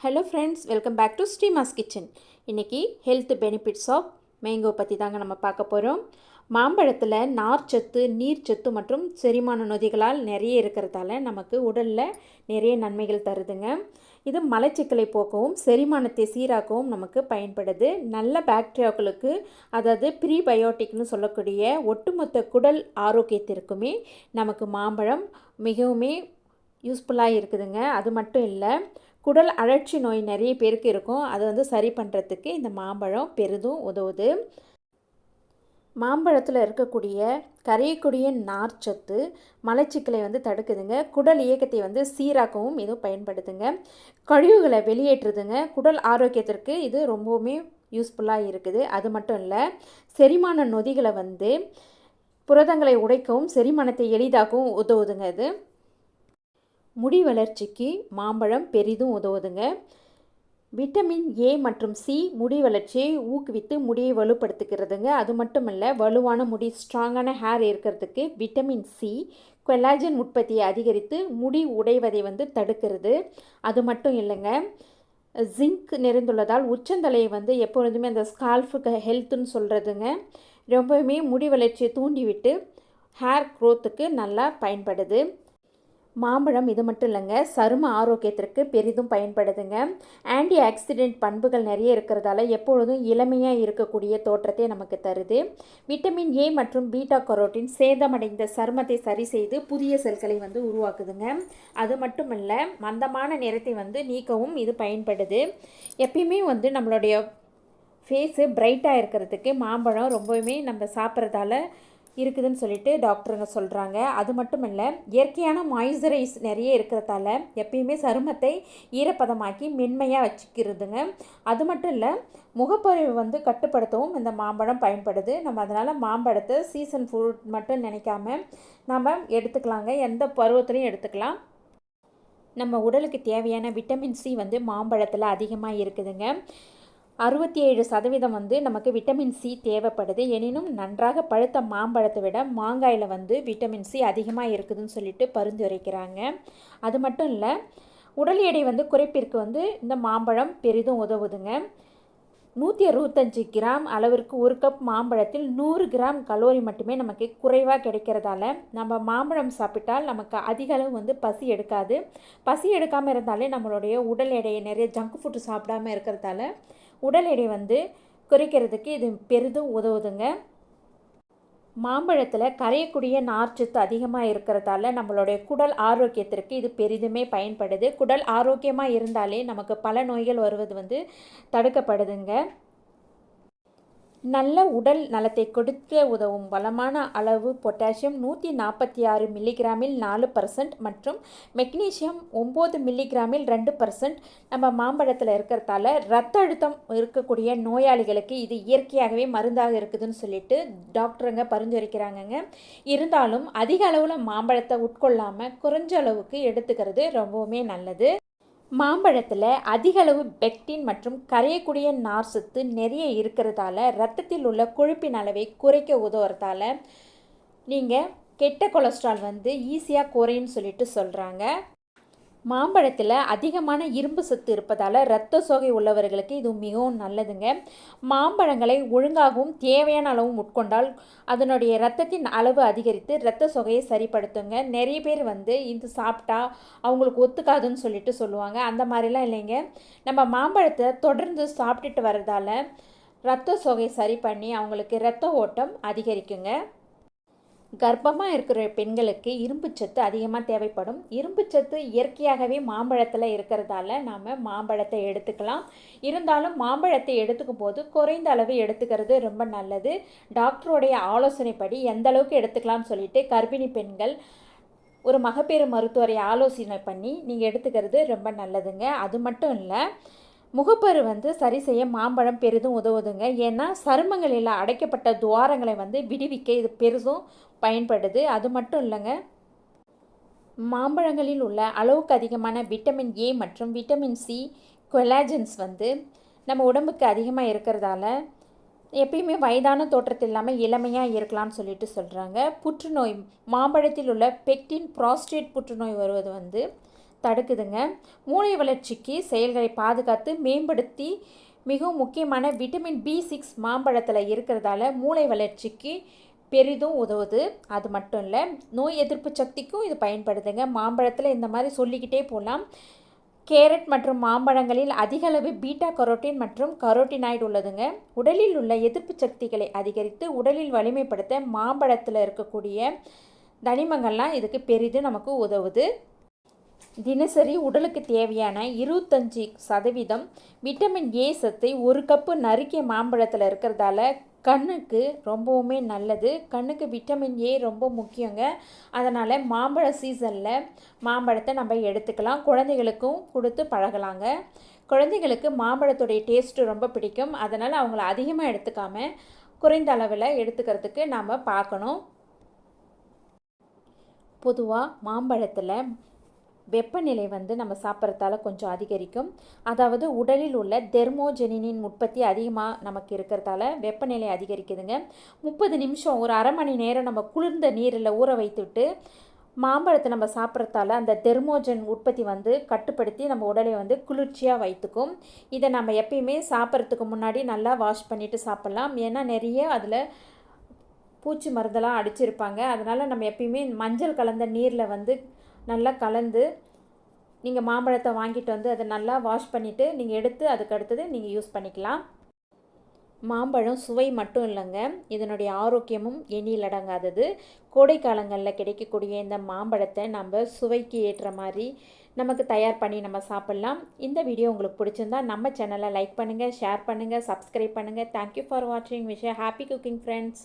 Hello friends welcome back to Sreema's kitchen இன்றைக்கி health benefits of mango பற்றி தாங்க நம்ம பார்க்க போகிறோம் மாம்பழத்தில் நார்ச்சத்து நீர்ச்சத்து மற்றும் செரிமான நொதிகளால் நிறைய இருக்கிறதால நமக்கு உடலில் நிறைய நன்மைகள் தருதுங்க. இது மலச்சிக்கலை போக்கவும் செரிமானத்தை சீராக்கவும் நமக்கு பயன்படுது. நல்ல பாக்டீரியாக்களுக்கு அதாவது ப்ரீபயோட்டிக்னு சொல்லக்கூடிய ஒட்டுமொத்த குடல் ஆரோக்கியத்திற்குமே நமக்கு மாம்பழம் மிகவும் யூஸ்ஃபுல்லாக இருக்குதுங்க. அது மட்டும் இல்லை குடல் அழற்சி நோய் நிறைய பேருக்கு இருக்கும். அது வந்து சரி பண்ணுறதுக்கு இந்த மாம்பழம் பெரிதும் உதவுது. மாம்பழத்தில் இருக்கக்கூடிய கரையக்கூடிய நார்ச்சத்து மலச்சிக்கலை வந்து தடுக்குதுங்க. குடல் இயக்கத்தை வந்து சீராக்கவும் இது பயன்படுத்துங்க கழிவுகளை வெளியேற்றுதுங்க. குடல் ஆரோக்கியத்திற்கு இது ரொம்பவுமே யூஸ்ஃபுல்லாக இருக்குது. அது மட்டும் இல்லை செரிமான நொதிகளை வந்து புரதங்களை உடைக்கவும் செரிமானத்தை எளிதாகவும் உதவுதுங்க இது. முடி வளர்ச்சிக்கு மாம்பழம் பெரிதும் உதவுதுங்க. விட்டமின் ஏ மற்றும் சி முடி வளர்ச்சியை ஊக்குவித்து முடியை வலுப்படுத்துகிறதுங்க. அது மட்டும் இல்லை வலுவான முடி ஸ்ட்ராங்கான ஹேர் இருக்கிறதுக்கு விட்டமின் சி கொலாஜன் உற்பத்தியை அதிகரித்து முடி உடைவதை வந்து தடுக்கிறது. அது மட்டும் இல்லைங்க ஜிங்க் நிறைந்துள்ளதால் உச்சந்தலையை வந்து எப்பொழுதுமே அந்த ஸ்கால்ஃபுக்கு ஹெல்த்துன்னு சொல்கிறதுங்க ரொம்பவுமே முடி வளர்ச்சியை தூண்டிவிட்டு ஹேர் க்ரோத்துக்கு நல்லா பயன்படுது. மாம்பழம் இது மட்டும் இல்லைங்க. சரும ஆரோக்கியத்திற்கு பெரிதும் பயன்படுதுங்க. ஆன்டி ஆக்சிடென்ட் பண்புகள் நிறைய இருக்கிறதால எப்பொழுதும் இளமையாக இருக்கக்கூடிய தோற்றத்தை நமக்கு தருது. விட்டமின் ஏ மற்றும் பீட்டா கரோட்டின் சேதமடைந்த சருமத்தை சரி செய்து புதிய செல்களை வந்து உருவாக்குதுங்க. அது மட்டும் இல்லை மந்தமான நிறத்தை வந்து நீக்கவும் இது பயன்படுது. எப்பயுமே வந்து நம்மளுடைய ஃபேஸு பிரைட்டாக இருக்கிறதுக்கு மாம்பழம் ரொம்பவுமே நம்ம சாப்பிட்றதால இருக்குதுன்னு சொல்லிட்டு டாக்டருங்க சொல்கிறாங்க அது மட்டும் இல்லை இயற்கையான மாய்ஸ்சரைஸ் நிறைய இருக்கிறதால எப்பயுமே சருமத்தை ஈரப்பதமாக்கி மென்மையாக வச்சுக்கிறதுங்க. அது மட்டும் இல்லை முகப்பொறிவு வந்து கட்டுப்படுத்தவும் இந்த மாம்பழம் பயன்படுது. நம்ம அதனால் மாம்பழத்தை சீசன் ஃப்ரூட் மட்டும் நினைக்காம நம்ம எடுத்துக்கலாங்க. எந்த பருவத்துலையும் எடுத்துக்கலாம். நம்ம உடலுக்கு தேவையான விட்டமின் சி வந்து மாம்பழத்தில் அதிகமாக இருக்குதுங்க. அறுபத்தி ஏழு சதவீதம் வந்து நமக்கு விட்டமின் சி தேவைப்படுது. எனினும் நன்றாக பழுத்த மாம்பழத்தை விட மாங்காயில் வந்து விட்டமின் சி அதிகமாக இருக்குதுன்னு சொல்லிட்டு பரிந்துரைக்கிறாங்க அது மட்டும் இல்லை உடல் எடை வந்து குறைப்பிற்கு வந்து இந்த மாம்பழம் பெரிதும் உதவுதுங்க. நூற்றி அறுபத்தஞ்சு கிராம் அளவிற்கு ஒரு கப் மாம்பழத்தில் நூறு கிராம் கலோரி மட்டுமே நமக்கு குறைவாக கிடைக்கிறதால நம்ம மாம்பழம் சாப்பிட்டால் நமக்கு அதிக அளவு வந்து பசி எடுக்காது. பசி எடுக்காமல் இருந்தாலே நம்மளுடைய உடல் எடையை நிறைய ஜங்க் ஃபுட்டு சாப்பிடாமல் இருக்கிறதால உடல் எடை வந்து குறைக்கிறதுக்கு இது பெரிதும் உதவுதுங்க. மாம்பழத்தில் கரையக்கூடிய நார்ச்சத்து அதிகமாக இருக்கிறதால நம்மளுடைய குடல் ஆரோக்கியத்திற்கு இது பெரிதுமே பயன்படுது. குடல் ஆரோக்கியமாக இருந்தாலே நமக்கு பல நோய்கள் வருவது வந்து தடுக்கப்படுதுங்க. நல்ல உடல் நலத்தை கொடுக்க உதவும் வளமான அளவு பொட்டாசியம் நூற்றி நாற்பத்தி ஆறு மில்லிகிராமில் நாலு பர்சன்ட் மற்றும் மெக்னீசியம் ஒம்பது மில்லிகிராமில் ரெண்டு பர்சன்ட் நம்ம மாம்பழத்தில் இருக்கிறதால ரத்த அழுத்தம் இருக்கக்கூடிய நோயாளிகளுக்கு இது இயற்கையாகவே மருந்தாக இருக்குதுன்னு சொல்லிட்டு டாக்டருங்க பரிந்துரைக்கிறாங்கங்க. இருந்தாலும் அதிக அளவில் மாம்பழத்தை உட்கொள்ளாமல் குறைஞ்ச அளவுக்கு எடுத்துக்கிறது ரொம்பவுமே நல்லது. மாம்பழத்தில் அதிகளவு பெக்டின் மற்றும் கரையக்கூடிய நார் சத்து நிறைய இருக்கிறதால ரத்தத்தில் உள்ள கொழுப்பின் அளவை குறைக்க உதவுறதால நீங்கள் கெட்ட கொலஸ்ட்ரால் வந்து ஈஸியாக குறையும் சொல்லிட்டு சொல்கிறாங்க மாம்பழத்தில் அதிகமான இரும்பு சத்து இருப்பதால் இரத்த சோகை உள்ளவர்களுக்கு இது மிகவும் நல்லதுங்க. மாம்பழங்களை ஒழுங்காகவும் தேவையான அளவும் உட்கொண்டால் அதனுடைய இரத்தத்தின் அளவு அதிகரித்து இரத்த சோகையை சரிப்படுத்துங்க. நிறைய பேர் வந்து இது சாப்பிட்டா அவங்களுக்கு ஒத்துக்காதுன்னு சொல்லிட்டு சொல்லுவாங்க. அந்த மாதிரிலாம் இல்லைங்க. நம்ம மாம்பழத்தை தொடர்ந்து சாப்பிட்டுட்டு வர்றதால இரத்த சோகை சரி பண்ணி அவங்களுக்கு இரத்த ஓட்டம் அதிகரிக்குங்க. கர்ப்பமாக இருக்கிற பெண்களுக்கு இரும்புச்சத்து அதிகமாக தேவைப்படும். இரும்புச்சத்து இயற்கையாகவே மாம்பழத்தில் இருக்கிறதால நாம் மாம்பழத்தை எடுத்துக்கலாம். இருந்தாலும் மாம்பழத்தை எடுத்துக்கும் போது குறைந்த அளவு எடுத்துக்கிறது ரொம்ப நல்லது. டாக்டருடைய ஆலோசனைப்படி எந்த அளவுக்கு எடுத்துக்கலாம்னு சொல்லிட்டு கர்ப்பிணி பெண்கள் ஒரு மகப்பேறு மருத்துவரை ஆலோசனை பண்ணி நீங்கள் எடுத்துக்கிறது ரொம்ப நல்லதுங்க. அது மட்டும் இல்லை முகப்பரு வந்து சரி செய்ய மாம்பழம் பெரிதும் உதவுதுங்க. ஏன்னா சருமங்களில் அடைக்கப்பட்ட துவாரங்களை வந்து விடுவிக்க இது பெரிதும் பயன்படுது. அது மட்டும் இல்லைங்க மாம்பழங்களில் உள்ள அளவுக்கு அதிகமான விட்டமின் ஏ மற்றும் விட்டமின் சி கொலாஜன்ஸ் வந்து நம்ம உடம்புக்கு அதிகமாக இருக்கிறதால எப்பயுமே வயதான தோற்றத்தில் இல்லாமல் இளமையாக இருக்கலாம்னு சொல்லிட்டு சொல்கிறாங்க புற்றுநோய் மாம்பழத்தில் உள்ள பெக்டின் ப்ராஸ்டேட் புற்றுநோய் வருவது வந்து தடுக்குதுங்க. மூளை வளர்ச்சிக்கு செயல்களை பாதுகாத்து மேம்படுத்தி மிகவும் முக்கியமான விட்டமின் பி சிக்ஸ் மாம்பழத்தில் இருக்கிறதால மூளை வளர்ச்சிக்கு பெரிதும் உதவுது. அது மட்டும் இல்லை நோய் எதிர்ப்பு சக்திக்கும் இது பயன்படுதுங்க. மாம்பழத்தில் இந்த மாதிரி சொல்லிக்கிட்டே போகலாம் கேரட் மற்றும் மாம்பழங்களில் அதிக அளவு பீட்டா கரோட்டின் மற்றும் கரோட்டினாய்டு உள்ளதுங்க. உடலில் உள்ள எதிர்ப்பு சக்திகளை அதிகரித்து உடலில் வலிமைப்படுத்த மாம்பழத்தில் இருக்கக்கூடிய தனிமங்கள்லாம் இதுக்கு பெரிதும் நமக்கு உதவுது. தினசரி உடலுக்கு தேவையான இருபத்தஞ்சி சதவீதம் விட்டமின் ஏ சத்தை ஒரு கப்பு நறுக்கிய மாம்பழத்தில் இருக்கிறதால கண்ணுக்கு ரொம்பவுமே நல்லது. கண்ணுக்கு விட்டமின் ஏ ரொம்ப முக்கியங்க. அதனால் மாம்பழ சீசனில் மாம்பழத்தை நம்ம எடுத்துக்கலாம். குழந்தைகளுக்கும் கொடுத்து பழகலாங்க. குழந்தைகளுக்கு மாம்பழத்துடைய டேஸ்ட்டு ரொம்ப பிடிக்கும். அதனால் அவங்கள அதிகமாக எடுத்துக்காம குறைந்த அளவில் எடுத்துக்கிறதுக்கு நாம் பார்க்கணும். பொதுவாக மாம்பழத்தில் வெப்பநிலை வந்து நம்ம சாப்பிட்றதால கொஞ்சம் அதிகரிக்கும். அதாவது உடலில் உள்ள தெர்மோஜெனினின் உற்பத்தி அதிகமாக நமக்கு இருக்கிறதால வெப்பநிலை அதிகரிக்குதுங்க. முப்பது நிமிஷம் ஒரு அரை மணி நேரம் நம்ம குளிர்ந்த நீரில் ஊற வைத்துவிட்டு மாம்பழத்தை நம்ம சாப்பிட்றதால அந்த தெர்மோஜன் உற்பத்தி வந்து கட்டுப்படுத்தி நம்ம உடலை வந்து குளிர்ச்சியாக வைத்துக்கும். இதை நம்ம எப்பயுமே சாப்பிட்றதுக்கு முன்னாடி நல்லா வாஷ் பண்ணிவிட்டு சாப்பிட்லாம். ஏன்னா நிறைய அதில் பூச்சி மருந்தெல்லாம் அடிச்சிருப்பாங்க. அதனால் நம்ம எப்பயுமே மஞ்சள் கலந்த நீரில் வந்து நல்லா கலந்து நீங்கள் மாம்பழத்தை வாங்கிட்டு வந்து அதை நல்லா வாஷ் பண்ணிவிட்டு நீங்கள் எடுத்து அதுக்கு அடுத்தது நீங்கள் யூஸ் பண்ணிக்கலாம். மாம்பழம் சுவை மட்டும் இல்லைங்க. இதனுடைய ஆரோக்கியமும் எண்ணில் அடங்காதது. கோடை காலங்களில் கிடைக்கக்கூடிய இந்த மாம்பழத்தை நம்ம சுவைக்கு ஏற்ற மாதிரி நமக்கு தயார் பண்ணி நம்ம சாப்பிட்லாம். இந்த வீடியோ உங்களுக்கு பிடிச்சிருந்தா நம்ம சேனலை லைக் பண்ணுங்கள் ஷேர் பண்ணுங்கள் சப்ஸ்கிரைப் பண்ணுங்கள் தேங்க்யூ ஃபார் வாட்சிங் விஷ் ஹாப்பி குக்கிங் ஃப்ரெண்ட்ஸ்